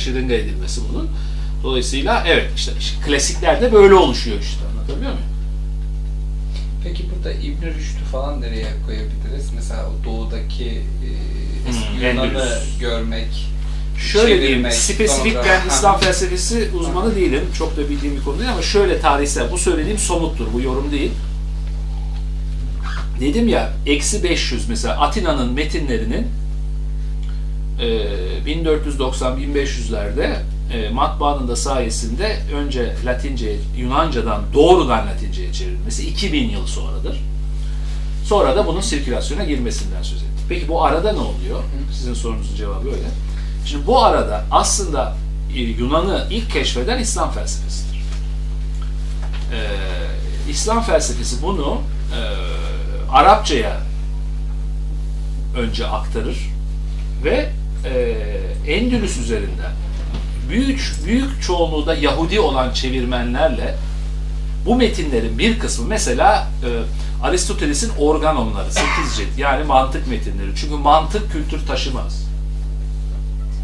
şırınga edilmesi bunun. Dolayısıyla evet işte, işte klasiklerde böyle oluşuyor işte anlatabiliyor muyum? Peki burada İbn Rüşd'ü falan nereye koyabiliriz? Mesela o doğudaki e, eski Hmm, Yunan'ı görmek. Şöyle diyeyim, spesifik sonra- ben Ha. İslam felsefesi uzmanı değilim. Çok da bildiğim bir konu değil ama şöyle tarihsel, bu söylediğim somuttur, bu yorum değil. Dedim ya, eksi 500 mesela Atina'nın metinlerinin 1490-1500'lerde e, matbaanın da sayesinde önce Latince'ye, Yunanca'dan doğrudan Latince'ye çevrilmesi 2000 yıl sonradır. Sonra da bunun sirkülasyona girmesinden söz ettik. Peki bu arada ne oluyor? Sizin sorunuzun cevabı öyle. Şimdi bu arada aslında e, Yunan'ı ilk keşfeden İslam felsefesidir. Ee, İslam felsefesi bunu e, Arapçaya önce aktarır ve e, Endülüs üzerinden büyük büyük çoğunluğu da Yahudi olan çevirmenlerle bu metinlerin bir kısmı mesela e, Aristoteles'in organonları 8 cilt yani mantık metinleri. Çünkü mantık kültür taşımaz.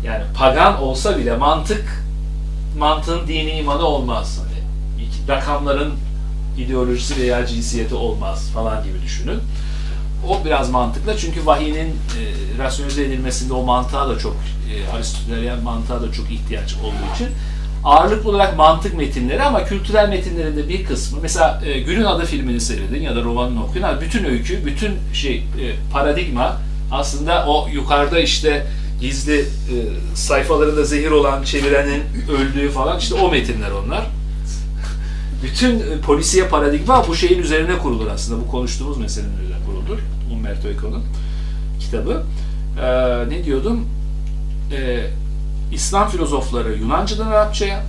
Yani pagan olsa bile mantık mantığın dini imanı olmaz. Hani rakamların ideolojisi veya cinsiyeti olmaz falan gibi düşünün. O biraz mantıklı çünkü vahinin e, rasyonize edilmesinde o mantığa da çok e, Aristotelian mantığa da çok ihtiyaç olduğu için ağırlıklı olarak mantık metinleri ama kültürel metinlerinde bir kısmı mesela e, Günün Adı filmini seyredin ya da romanını okuyun. Ha, Bütün öykü, bütün şey e, paradigma aslında o yukarıda işte gizli e, sayfalarında zehir olan çevirenin öldüğü falan işte o metinler onlar. Bütün e, polisiye paradigma bu şeyin üzerine kurulur aslında. Bu konuştuğumuz meselenin kurulur. Umberto Eco'nun kitabı. Ee, ne diyordum? Ee, İslam filozofları Yunanca'dan Arapçaya,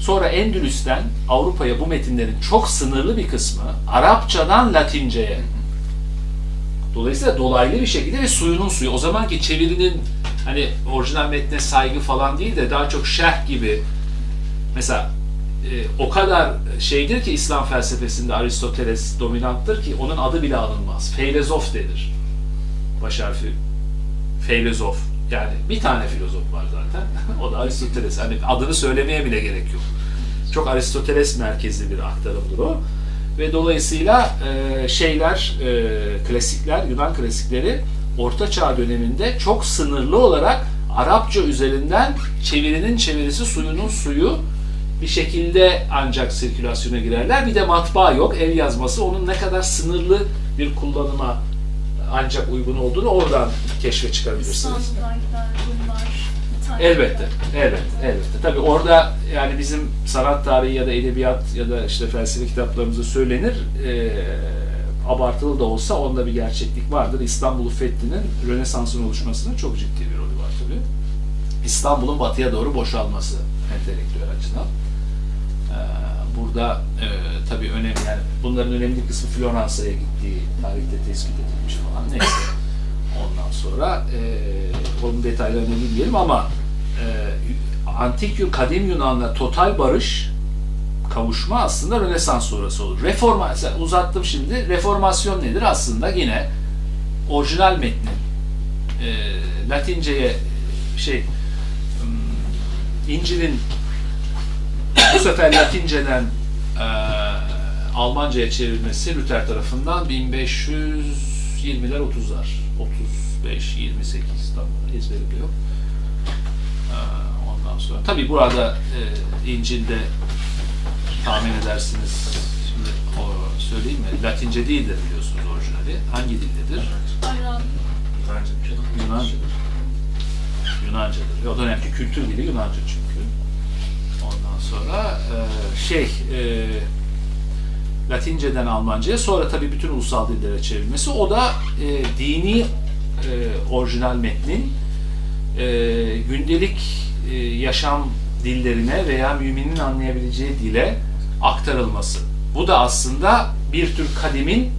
sonra Endülüs'ten Avrupa'ya bu metinlerin çok sınırlı bir kısmı Arapçadan Latince'ye. Dolayısıyla dolaylı bir şekilde ve suyunun suyu. O zamanki çevirinin hani orijinal metne saygı falan değil de daha çok şerh gibi mesela e, o kadar şeydir ki İslam felsefesinde Aristoteles dominanttır ki onun adı bile alınmaz. Feylezof denir. Baş harfi feylezof. Yani bir tane filozof var zaten. o da Aristoteles. Hani adını söylemeye bile gerek yok. Çok Aristoteles merkezli bir aktarımdır o. Ve dolayısıyla e, şeyler, e, klasikler, Yunan klasikleri Orta Çağ döneminde çok sınırlı olarak Arapça üzerinden çevirinin çevirisi, suyunun suyu bir şekilde ancak sirkülasyona girerler. Bir de matbaa yok, el yazması. Onun ne kadar sınırlı bir kullanıma ancak uygun olduğunu oradan keşfe İtalyanlar. Elbette, elbette, elbette. Tabii orada yani bizim sanat tarihi ya da edebiyat ya da işte felsefe kitaplarımızda söylenir. Ee, abartılı da olsa onda bir gerçeklik vardır. İstanbul'u fethinin Rönesans'ın oluşmasında çok ciddi bir rolü var tabii. İstanbul'un batıya doğru boşalması entelektüel açıdan. Ee, burada e, tabii önemli yani bunların önemli kısmı Floransa'ya gittiği tarihte tespit edilmiş falan neyse. Ondan sonra e, onun detaylarını bilmeyelim ama e, antik kadim Yunan'la total barış kavuşma aslında Rönesans sonrası olur. Reformasyon uzattım şimdi. Reformasyon nedir? Aslında yine orijinal metnin e, Latince'ye şey hmm, İncil'in sefer Latinceden e, Almanca'ya çevrilmesi Luther tarafından 1520'ler 30'lar 35 28 tam ezberimde yok. E, ondan sonra tabii burada e, İncil'de tahmin edersiniz şimdi o söyleyeyim mi? Latince değildir biliyorsunuz orijinali. Hangi dildedir? Yunan Yunancadır. O dönemki kültür dili Yunanca çünkü. Ondan sonra e, şey e, Latinceden Almanca'ya sonra tabii bütün ulusal dillere çevrilmesi o da e, dini e, orijinal metnin e, gündelik e, yaşam dillerine veya müminin anlayabileceği dile aktarılması. Bu da aslında bir tür kadimin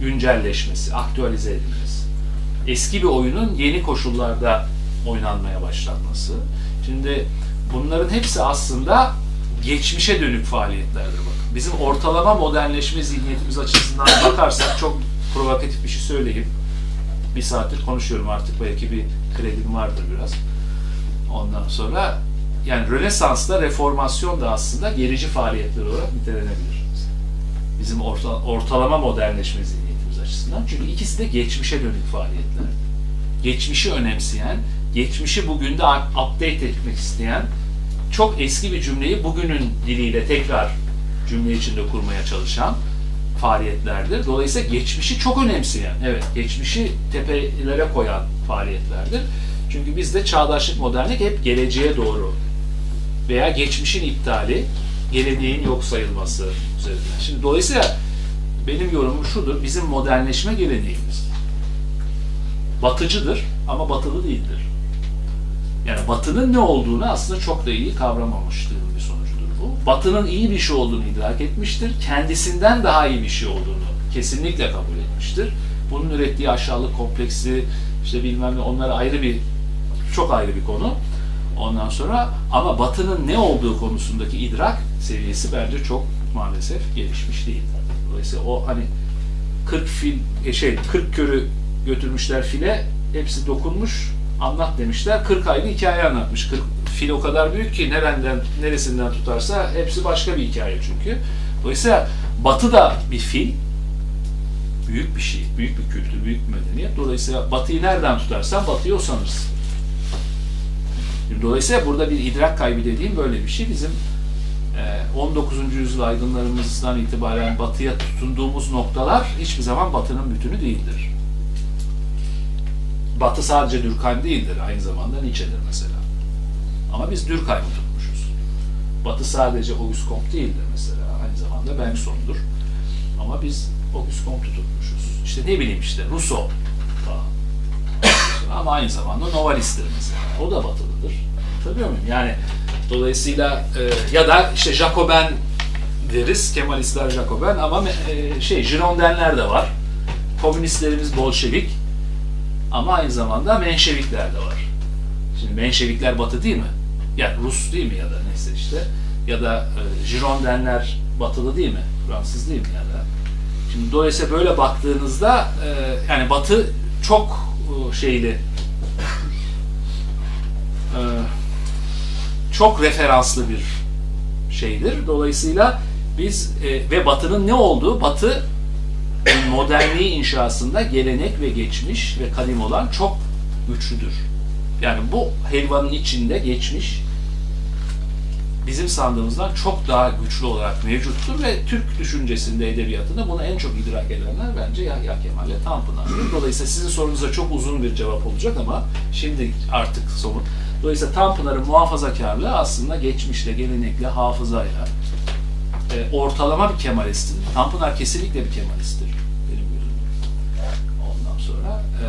güncelleşmesi, aktüelize edilmesi. Eski bir oyunun yeni koşullarda oynanmaya başlanması. Şimdi bunların hepsi aslında geçmişe dönük faaliyetlerdir bakın. Bizim ortalama modernleşme zihniyetimiz açısından bakarsak çok provokatif bir şey söyleyeyim. Bir saattir konuşuyorum artık belki bir kredim vardır biraz. Ondan sonra yani Rönesans'ta reformasyon da aslında gerici faaliyetler olarak nitelenebilir. Bizim orta, ortalama modernleşme zihniyetimiz açısından. Çünkü ikisi de geçmişe dönük faaliyetler. Geçmişi önemseyen, geçmişi bugün de update etmek isteyen, çok eski bir cümleyi bugünün diliyle tekrar cümle içinde kurmaya çalışan faaliyetlerdir. Dolayısıyla geçmişi çok önemseyen, evet geçmişi tepelere koyan faaliyetlerdir. Çünkü bizde çağdaşlık, modernlik hep geleceğe doğru veya geçmişin iptali, geleneğin yok sayılması üzerinden. Şimdi dolayısıyla benim yorumum şudur, bizim modernleşme geleneğimiz batıcıdır ama batılı değildir. Yani batının ne olduğunu aslında çok da iyi kavramamışlığın bir sonucudur bu. Batının iyi bir şey olduğunu idrak etmiştir. Kendisinden daha iyi bir şey olduğunu kesinlikle kabul etmiştir. Bunun ürettiği aşağılık kompleksi, işte bilmem ne onlar ayrı bir, çok ayrı bir konu. Ondan sonra ama batının ne olduğu konusundaki idrak seviyesi bence çok maalesef gelişmiş değil. Dolayısıyla o hani 40 fil e, şey 40 körü götürmüşler file hepsi dokunmuş anlat demişler 40 ayrı hikaye anlatmış 40 fil o kadar büyük ki nereden neresinden tutarsa hepsi başka bir hikaye çünkü dolayısıyla batı da bir fil büyük bir şey büyük bir kültür büyük bir medeniyet dolayısıyla batıyı nereden tutarsan batıyı o sanırsın Dolayısıyla burada bir idrak kaybı dediğim böyle bir şey. Bizim e, 19. yüzyıl aydınlarımızdan itibaren batıya tutunduğumuz noktalar hiçbir zaman batının bütünü değildir. Batı sadece Durkheim değildir, aynı zamanda Nietzsche'dir mesela. Ama biz Durkheim'i tutmuşuz. Batı sadece Auguste Comte değildir mesela, aynı zamanda Bergson'dur. Ama biz Auguste Comte'u tutmuşuz. İşte ne bileyim işte Rousseau falan. Ama aynı zamanda Novalist'tir mesela. O da batılıdır. Tabii muyum? Yani dolayısıyla e, ya da işte Jacoben deriz, Kemalistler Jacoben ama e, şey Girondenler de var. Komünistlerimiz Bolşevik ama aynı zamanda Menşevikler de var. Şimdi Menşevikler Batı değil mi? Yani Rus değil mi ya da neyse işte. Ya da e, Girondenler Batılı değil mi? Fransız değil mi ya da? Şimdi dolayısıyla böyle baktığınızda e, yani Batı çok e, şeyli e, çok referanslı bir şeydir. Dolayısıyla biz e, ve Batı'nın ne olduğu Batı modernliği inşasında gelenek ve geçmiş ve kadim olan çok güçlüdür. Yani bu helvanın içinde geçmiş bizim sandığımızdan çok daha güçlü olarak mevcuttur ve Türk düşüncesinde, edebiyatında bunu en çok idrak edenler bence Yahya Kemal ile Tanpınar'dır. Dolayısıyla sizin sorunuza çok uzun bir cevap olacak ama şimdi artık somut. Dolayısıyla Tanpınar'ın muhafazakarlığı aslında geçmişle, gelenekle, hafızayla e, ortalama bir Kemalist'tir. Tanpınar kesinlikle bir Kemalist'tir benim gözümde. Ondan sonra e,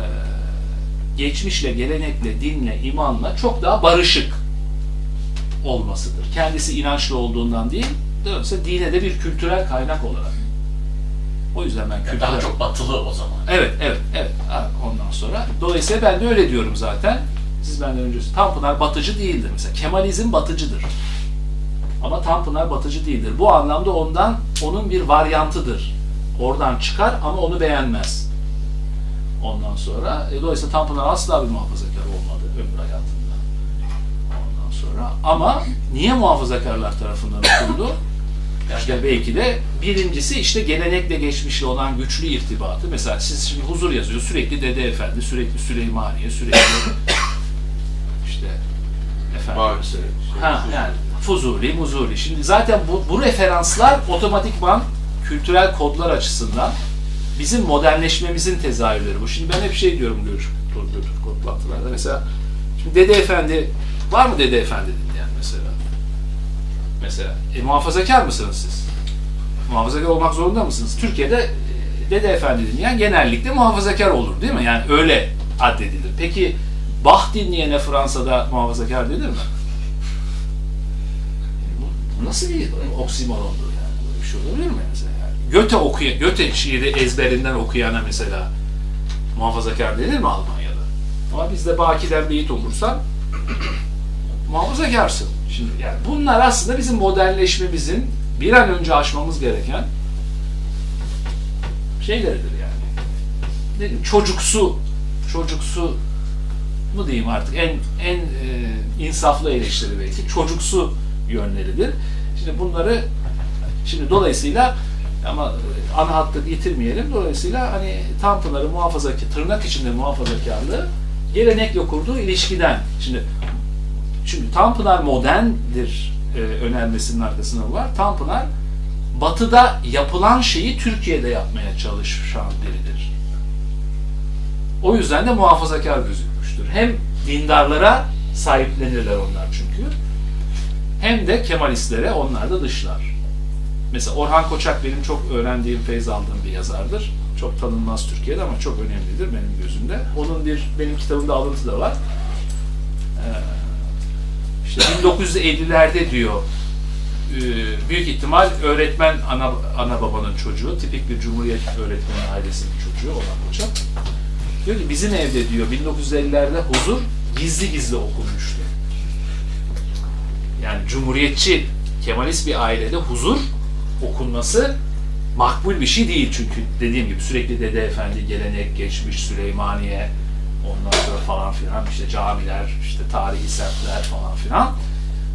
geçmişle, gelenekle, dinle, imanla çok daha barışık olmasıdır. Kendisi inançlı olduğundan değil, dönse dine de bir kültürel kaynak olarak. O yüzden ben kültürel... Daha çok batılı o zaman. Evet, evet, evet. Ondan sonra. Dolayısıyla ben de öyle diyorum zaten. Siz benden önce Tanpınar batıcı değildir mesela. Kemalizm batıcıdır. Ama Tanpınar batıcı değildir. Bu anlamda ondan onun bir varyantıdır. Oradan çıkar ama onu beğenmez. Ondan sonra e, dolayısıyla Tanpınar asla bir muhafazakar olmadı ömrü hayatında. Ondan sonra ama niye muhafazakarlar tarafından okundu? İşte belki de birincisi işte gelenekle geçmişle olan güçlü irtibatı. Mesela siz şimdi huzur yazıyor sürekli Dede Efendi, sürekli Süleymaniye, sürekli işte efendim Var. söyleyeyim. Ha yani Fuzuli, Muzuli. Şimdi zaten bu, bu referanslar otomatikman kültürel kodlar açısından bizim modernleşmemizin tezahürleri bu. Şimdi ben hep şey diyorum görüş toplantılarda. Mesela şimdi Dede Efendi var mı Dede Efendi dinleyen mesela? Mesela e, muhafazakar mısınız siz? Muhafazakar olmak zorunda mısınız? Türkiye'de e, Dede Efendi dinleyen genellikle muhafazakar olur değil mi? Yani öyle addedilir. Peki Bach dinleyene Fransa'da muhafazakar denir mi? Nasıl bir oksimorondur yani? Böyle bir şey olabilir mi mesela? Yani? Göte okuyan, Göte şiiri ezberinden okuyana mesela muhafazakar denir mi Almanya'da? Ama bizde Baki'den beyit okursan muhafazakarsın. Şimdi yani bunlar aslında bizim modernleşmemizin bir an önce aşmamız gereken şeyleridir yani. Diyeyim, çocuksu, çocuksu mu diyeyim artık en en e, insaflı eleştiri belki, çocuksu yönleridir. Şimdi bunları şimdi dolayısıyla ama e, ana hattı yitirmeyelim. Dolayısıyla hani Tanpınar'ı muhafazakar, tırnak içinde muhafazakarlığı gelenekle kurduğu ilişkiden. Şimdi çünkü Tanpınar moderndir e, önermesinin arkasında var. Tanpınar batıda yapılan şeyi Türkiye'de yapmaya çalışan biridir. O yüzden de muhafazakar gözükmüştür. Hem dindarlara sahiplenirler onlar çünkü. Hem de Kemalistlere onlar da dışlar. Mesela Orhan Koçak benim çok öğrendiğim, feyz aldığım bir yazardır. Çok tanınmaz Türkiye'de ama çok önemlidir benim gözümde. Onun bir, benim kitabımda alıntı da var. Ee, işte 1950'lerde diyor, e, büyük ihtimal öğretmen ana, ana babanın çocuğu, tipik bir cumhuriyet öğretmeni ailesinin çocuğu olan Koçak. Diyor ki bizim evde diyor 1950'lerde huzur gizli gizli okunmuştu. Yani cumhuriyetçi, Kemalist bir ailede huzur okunması makbul bir şey değil çünkü dediğim gibi sürekli Dede Efendi, gelenek, geçmiş, Süleymaniye, ondan sonra falan filan işte camiler, işte tarihi semtler falan filan.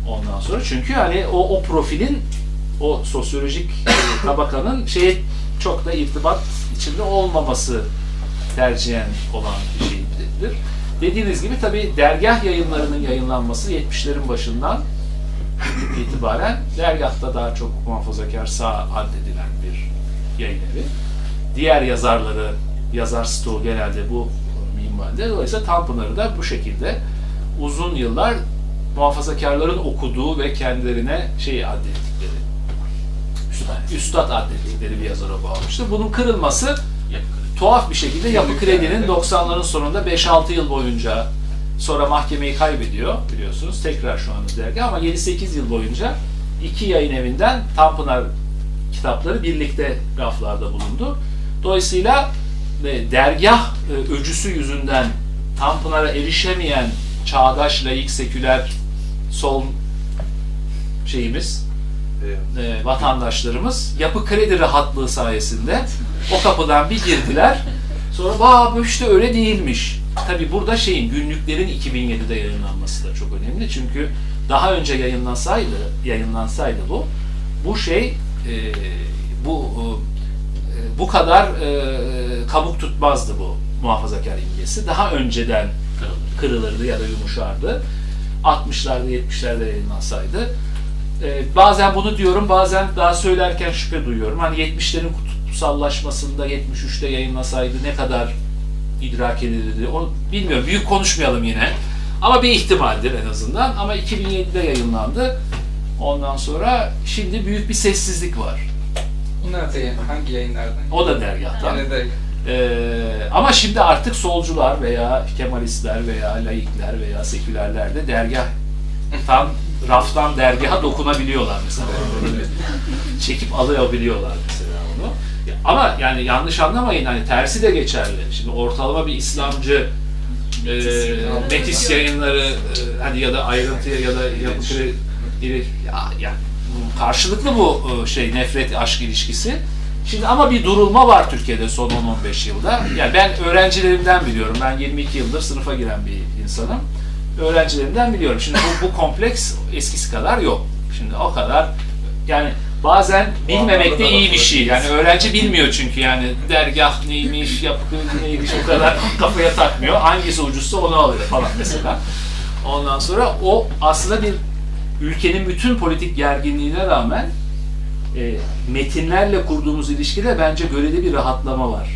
Ondan sonra çünkü hani o, o profilin o sosyolojik e, tabakanın şeye çok da irtibat içinde olmaması tercihen olan bir şeydir. Dediğiniz gibi tabi dergah yayınlarının yayınlanması 70'lerin başından itibaren dergahta daha çok muhafazakar sağ addedilen bir yayın evi. Diğer yazarları, yazar stoğu genelde bu minvalde. Dolayısıyla Tanpınar'ı da bu şekilde uzun yıllar muhafazakarların okuduğu ve kendilerine şey addettikleri, üstad, üstad addettikleri bir yazara bağlamıştır. Bunun kırılması tuhaf bir şekilde Yapı Kredi'nin 90'ların sonunda 5-6 yıl boyunca sonra mahkemeyi kaybediyor biliyorsunuz. Tekrar şu anda dergi ama 7-8 yıl boyunca iki yayın evinden Tanpınar kitapları birlikte raflarda bulundu. Dolayısıyla e, dergah e, öcüsü yüzünden Tanpınar'a erişemeyen çağdaş, laik, seküler sol şeyimiz, e, vatandaşlarımız yapı kredi rahatlığı sayesinde o kapıdan bir girdiler. Sonra bu işte öyle değilmiş. Tabi burada şeyin günlüklerin 2007'de yayınlanması da çok önemli. Çünkü daha önce yayınlansaydı, yayınlansaydı bu, bu şey e, bu e, bu kadar e, kabuk tutmazdı bu muhafazakar imgesi. Daha önceden kırılırdı ya da yumuşardı. 60'larda 70'lerde yayınlansaydı. E, bazen bunu diyorum, bazen daha söylerken şüphe duyuyorum. Hani 70'lerin kutupsallaşmasında 73'te yayınlasaydı ne kadar idrak edilirdi. Onu bilmiyorum. Büyük konuşmayalım yine. Ama bir ihtimaldir en azından. Ama 2007'de yayınlandı. Ondan sonra şimdi büyük bir sessizlik var. Yayın- hangi yayınlardan? O da dergahtan. Ee, ama şimdi artık solcular veya Kemalistler veya laikler veya sekülerler de dergahtan, raftan dergaha dokunabiliyorlar mesela. Çekip alabiliyorlar mesela Ama yani yanlış anlamayın hani tersi de geçerli. Şimdi ortalama bir İslamcı e, Metis yayınları e, hani ya da ayrıntıya ya da yapı kredi ya, yani karşılıklı bu e, şey nefret aşk ilişkisi. Şimdi ama bir durulma var Türkiye'de son 10-15 yılda. Yani ben öğrencilerimden biliyorum. Ben 22 yıldır sınıfa giren bir insanım. Öğrencilerimden biliyorum. Şimdi bu, bu kompleks eskisi kadar yok. Şimdi o kadar yani bazen bilmemek de iyi bir şey. Yani öğrenci bilmiyor çünkü yani dergah neymiş, yapı neymiş o kadar kafaya takmıyor. Hangisi ucuzsa onu alıyor falan mesela. Ondan sonra o aslında bir ülkenin bütün politik gerginliğine rağmen e, metinlerle kurduğumuz ilişkide bence göreli bir rahatlama var.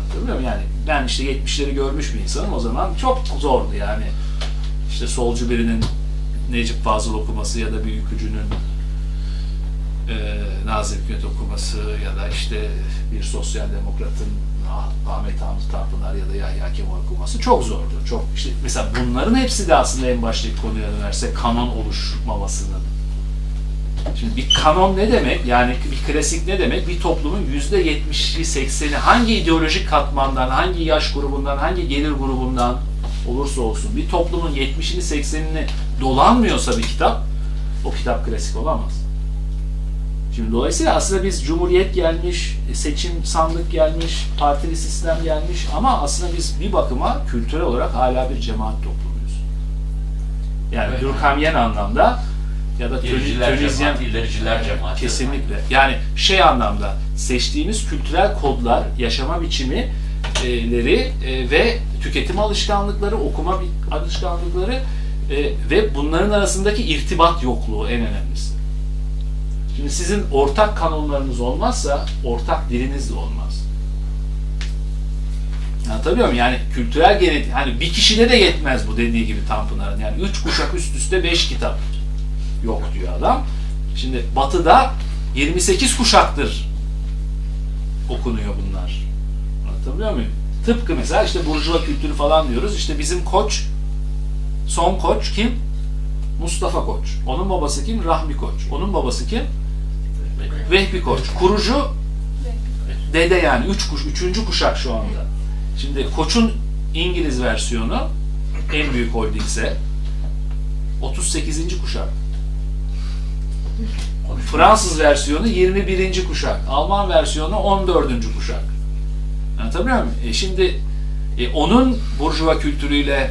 Anlatabiliyor muyum? Yani ben işte 70'leri görmüş bir insanım o zaman çok zordu yani. İşte solcu birinin Necip Fazıl okuması ya da bir ülkücünün e, Nazım Hikmet okuması ya da işte bir sosyal demokratın Ah- Ahmet Hamdi Tanpınar ya da Yahya Kemal okuması çok zordu. Çok işte mesela bunların hepsi de aslında en baştaki konuya dönerse kanon oluşmamasının Şimdi bir kanon ne demek? Yani bir klasik ne demek? Bir toplumun yüzde yetmişi, sekseni hangi ideolojik katmandan, hangi yaş grubundan, hangi gelir grubundan olursa olsun bir toplumun yetmişini, seksenini dolanmıyorsa bir kitap, o kitap klasik olamaz. Şimdi dolayısıyla aslında biz cumhuriyet gelmiş, seçim sandık gelmiş, partili sistem gelmiş ama aslında biz bir bakıma kültürel olarak hala bir cemaat toplumuyuz. Yani Evet. Durkheimyen anlamda ya da Tönizyen ilericiler cemaati. kesinlikle. Yani şey anlamda seçtiğimiz kültürel kodlar, yaşama biçimileri e, ve tüketim alışkanlıkları, okuma alışkanlıkları e, ve bunların arasındaki irtibat yokluğu en önemlisi. Şimdi sizin ortak kanunlarınız olmazsa ortak diliniz de olmaz. Anlatabiliyor muyum? Yani kültürel genetik, hani bir kişide de yetmez bu dediği gibi Tanpınar'ın. Yani üç kuşak üst üste beş kitap yok diyor adam. Şimdi Batı'da 28 kuşaktır okunuyor bunlar. Anlatabiliyor muyum? Tıpkı mesela işte Burjuva kültürü falan diyoruz. İşte bizim koç, son koç kim? Mustafa Koç. Onun babası kim? Rahmi Koç. Onun babası kim? Vehbi Koç. Kurucu dede yani. Üç kuş, üçüncü kuşak şu anda. Şimdi Koç'un İngiliz versiyonu en büyük holdingse 38. kuşak. Fransız versiyonu 21. kuşak. Alman versiyonu 14. kuşak. Anlatabiliyor muyum? E şimdi e, onun burjuva kültürüyle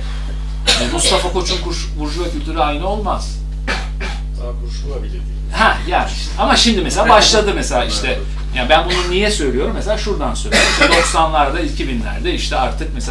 e, Mustafa Koç'un burjuva kültürü aynı olmaz. Burjuva bile değil. Ha işte- ama şimdi mesela başladı mesela işte. Yani ben bunu niye söylüyorum? Mesela şuradan söylüyorum. İşte 90'larda, 2000'lerde işte artık mesela